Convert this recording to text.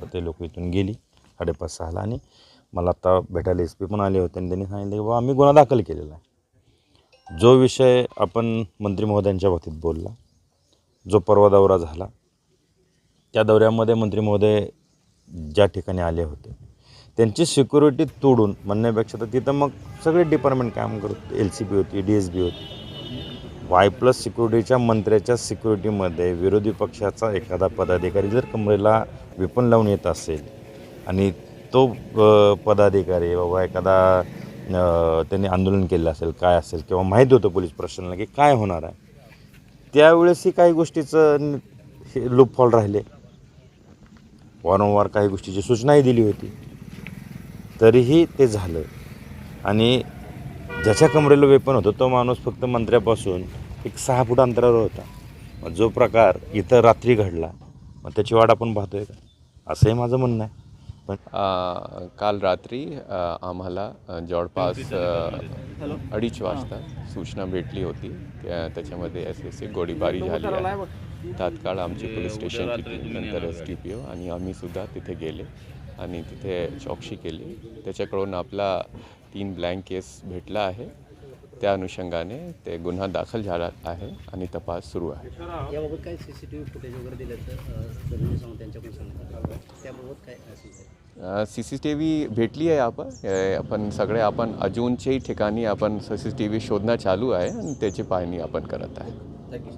तर ते लोक इथून गेली साडेपाच सहाला आणि मला आत्ता भेटायला एस पी पण आले होते आणि त्यांनी सांगितलं की बाबा आम्ही गुन्हा दाखल केलेला आहे. जो विषय आपण मंत्री महोदयांच्या बाबतीत बोलला जो परवा दौरा झाला त्या दौऱ्यामध्ये मंत्री महोदय ज्या ठिकाणी आले होते त्यांची सिक्युरिटी तोडून म्हणण्यापेक्षा तर तिथं मग सगळे डिपार्टमेंट काम करत एल सी बी होती डी एस बी होती. वाय प्लस सिक्युरिटीच्या मंत्र्याच्या सिक्युरिटीमध्ये विरोधी पक्षाचा एखादा पदाधिकारी जर कमरेला विपण लावून येत असेल आणि तो पदाधिकारी बाबा एखादा त्यांनी आंदोलन केलं असेल काय असेल किंवा माहीत होतं पोलीस प्रशासनाला की काय होणार आहे त्यावेळेसही काही गोष्टीचं लूपफॉल राहिले. वारंवार काही गोष्टीची सूचनाही दिली होती. तरीही ते झालं. आणि ज्याच्या कमरेला वेपन होतं तो माणूस फक्त मंत्र्यापासून एक सहा फूट अंतरावर होता. मग जो प्रकार इथं रात्री घडला मग त्याची वाट आपण पाहतोय का? असंही माझं म्हणणं आहे. पण काल रात्री आम्हाला जवळपास अडीच वाजता सूचना भेटली होती. त्या त्याच्यामध्ये असे असे गोळीबारी झाली आहे. तात्काळ आमची पोलीस स्टेशनची टीम नंतर एस टी पी ओ आणि आम्हीसुद्धा तिथे गेले आणि तिथे चौकशी केली. त्याच्याकडून आपला तीन ब्लँक केस भेटला आहे. त्या अनुषंगाने ते गुन्हा दाखल झाला आहे आणि तपास सुरू आहे. याबाबत काय C C T V footage वगैरे त्यांच्याकडून त्याबाबत काय सी सी टी व्ही भेटली आहे आपण आपण सगळे आपण अजूनच्याही ठिकाणी आपण सी सी टी व्ही शोधणं चालू आहे आणि त्याची पाहणी आपण करत आहे. थँक्यू